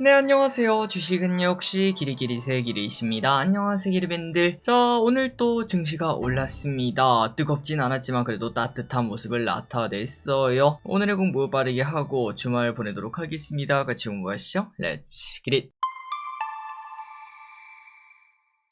네 안녕하세요. 주식은 역시 기리기리새 기리이십니다. 안녕하세요 기리밴들. 자 오늘 또 증시가 올랐습니다. 뜨겁진 않았지만 그래도 따뜻한 모습을 나타냈어요. 오늘의 공부 빠르게 하고 주말 보내도록 하겠습니다. 같이 공부하시죠. 렛츠 기릿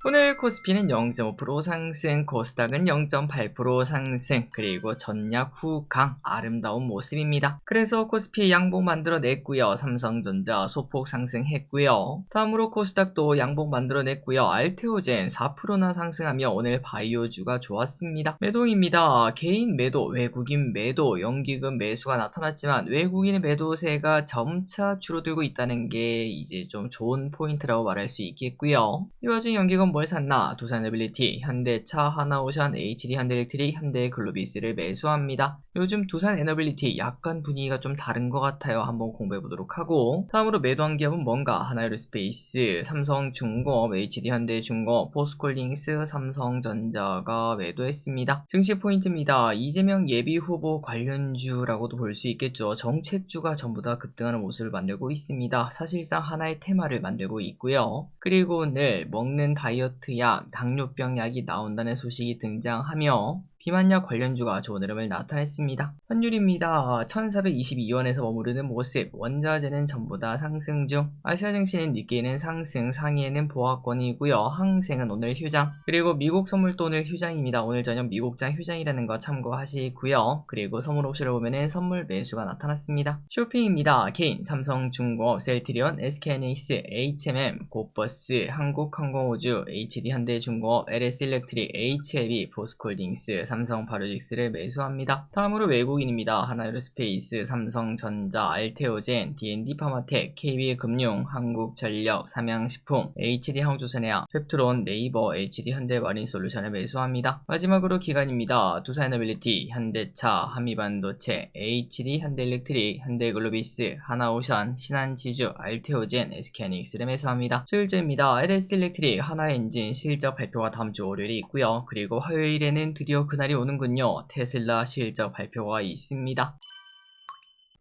오늘 코스피는 0.5% 상승, 코스닥은 0.8% 상승, 그리고 전략 후강 아름다운 모습입니다. 그래서 코스피 양봉 만들어냈고요. 삼성전자 소폭 상승했고요. 다음으로 코스닥도 양봉 만들어냈고요. 알테오젠 4%나 상승하며 오늘 바이오주가 좋았습니다. 매도입니다. 개인 매도, 외국인 매도, 연기금 매수가 나타났지만 외국인의 매도세가 점차 줄어들고 있다는 게 이제 좀 좋은 포인트라고 말할 수 있겠고요. 이 와중 연기금 뭘 샀나? 두산에빌리티, 현대차, 하나오션, HD 현대일렉트릭, 현대글로비스를 매수합니다. 요즘 두산 에너빌리티 약간 분위기가 좀 다른 것 같아요. 한번 공부해 보도록 하고 다음으로 매도한 기업은 뭔가? 하나에로스페이스, 삼성중공업, HD 현대중공업, 포스콜링스, 삼성전자가 매도했습니다. 증시 포인트입니다. 이재명 예비 후보 관련주라고도 볼 수 있겠죠. 정책주가 전부 다 급등하는 모습을 만들고 있습니다. 사실상 하나의 테마를 만들고 있고요. 그리고 오늘 먹는 다이 어트 약, 당뇨병 약이 나온다는 소식이 등장하며 비만약 관련주가 좋은 흐름을 나타냈습니다. 환율입니다. 1422원에서 머무르는 모습, 원자재는 전부 다 상승 중, 아시아 증시는 니케이는 상승, 상위에는 보합권이고요. 항생은 오늘 휴장, 그리고 미국 선물도 오늘 휴장입니다. 오늘 저녁 미국장 휴장이라는 거 참고하시고요. 그리고 선물 옵션을 보면은 선물 매수가 나타났습니다. 쇼핑입니다. 개인, 삼성 중공업, 셀트리온, SK하이닉스, H&M, 고버스, 한국항공우주, HD현대중공업, LS일렉트릭, HLB, 포스콜딩스, 삼성 바이오직스를 매수합니다. 다음으로 외국인입니다. 하나에로스페이스, 삼성전자, 알테오젠, D&D 파마텍, KB금융, 한국전력, 삼양식품, HD 항조선해양, 펩트론, 네이버, HD 현대마린솔루션을 매수합니다. 마지막으로 기간입니다. 두산에너빌리티, 현대차, 한미반도체, HD 현대일렉트릭, 현대글로비스, 하나오션, 신한지주, 알테오젠, SK하이닉스를 매수합니다. 수요일제입니다. LS일렉트릭, 하나엔진 실적 발표가 다음 주 월요일에 있고요. 그리고 화요일에는 드디어 그날 이 오는군요. 테슬라 실적 발표가 있습니다.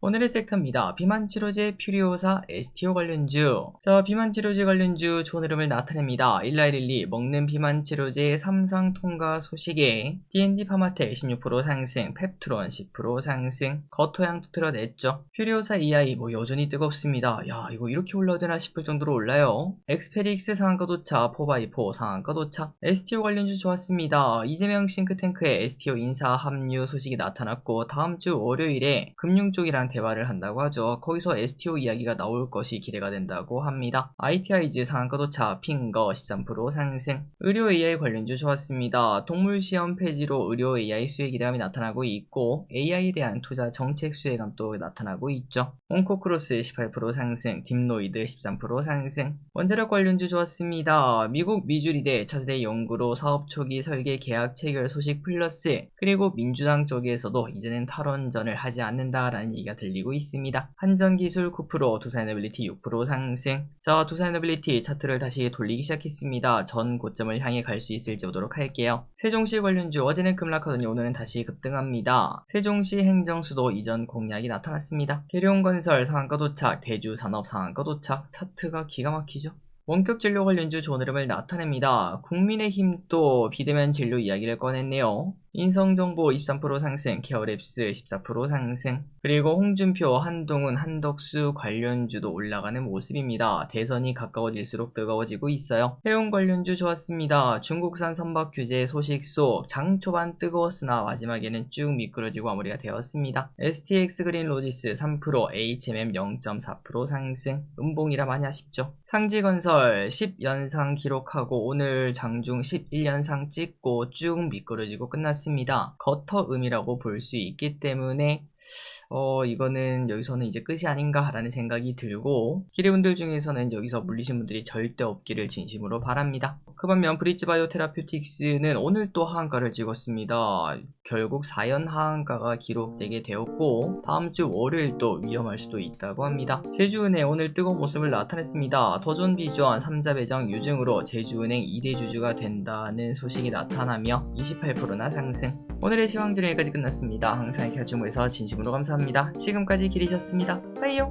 오늘의 섹터입니다. 비만 치료제 퓨리오사 STO 관련주. 자, 비만 치료제 관련주 좋은 흐름을 나타냅니다. 1112 먹는 비만 치료제 삼상 통과 소식에 D&D 파마텍 16% 상승, 펩트론 10% 상승, 거토양도 틀어냈죠. 퓨리오사 EI 뭐 여전히 뜨겁습니다. 야, 이거 이렇게 올라야 되나 싶을 정도로 올라요. 엑스페릭스 상한가 도착, 4x4 상한가 도착. STO 관련주 좋았습니다. 이재명 싱크탱크의 STO 인사 합류 소식이 나타났고 다음 주 월요일에 금융 쪽이랑 대화를 한다고 하죠. 거기서 STO 이야기가 나올 것이 기대가 된다고 합니다. ITI즈 상한가 도착, 핑거 13% 상승. 의료 AI 관련주 좋았습니다. 동물 시험 폐지로 의료 AI 수혜 기대감이 나타나고 있고 AI에 대한 투자 정책 수혜감도 나타나고 있죠. 온코크로스 18% 상승, 딥노이드 13% 상승. 원자력 관련주 좋았습니다. 미국 미주리대 차세대 연구로 사업 초기 설계 계약 체결 소식 플러스 그리고 민주당 쪽에서도 이제는 탈원전을 하지 않는다라는 얘기가 들리고 있습니다. 한전기술 9%, 두산에너빌리티 6% 상승. 자, 두산에너빌리티 차트를 다시 돌리기 시작했습니다. 전 고점을 향해 갈 수 있을지 보도록 할게요. 세종시 관련주 어제는 급락하더니 오늘은 다시 급등합니다. 세종시 행정수도 이전 공약이 나타났습니다. 계룡건설 상한가 도착, 대주산업 상한가 도착, 차트가 기가 막히죠. 원격 진료 관련주 좋은 흐름을 나타냅니다. 국민의힘도 비대면 진료 이야기를 꺼냈네요. 인성정보 23% 상승, 케어랩스 14% 상승, 그리고 홍준표, 한동훈, 한덕수 관련주도 올라가는 모습입니다. 대선이 가까워질수록 뜨거워지고 있어요. 해운 관련주 좋았습니다. 중국산 선박 규제 소식 속 장 초반 뜨거웠으나 마지막에는 쭉 미끄러지고 마무리가 되었습니다. STX 그린 로지스 3%, HMM 0.4% 상승, 음봉이라 많이 아쉽죠. 상지건설 10연상 기록하고 오늘 장중 11연상 찍고 쭉 미끄러지고 끝났습니다. 있습니다. 거터음이라고 볼 수 있기 때문에 어 이거는 여기서는 이제 끝이 아닌가라는 생각이 들고 기대분들 중에서는 여기서 물리신 분들이 절대 없기를 진심으로 바랍니다. 그 반면 브릿지 바이오 테라퓨틱스는 오늘 또 하한가를 찍었습니다. 결국 4연 하한가가 기록되게 되었고 다음 주 월요일 또 위험할 수도 있다고 합니다. 제주은행 오늘 뜨거운 모습을 나타냈습니다. 더존 비주원 3자 배정 유증으로 제주은행 2대 주주가 된다는 소식이 나타나며 28%나 상승. 오늘의 시황들은 여기까지 끝났습니다. 항상 이렇게 중에서 진심 으로 감사합니다. 지금까지 길이셨습니다. 빠이요.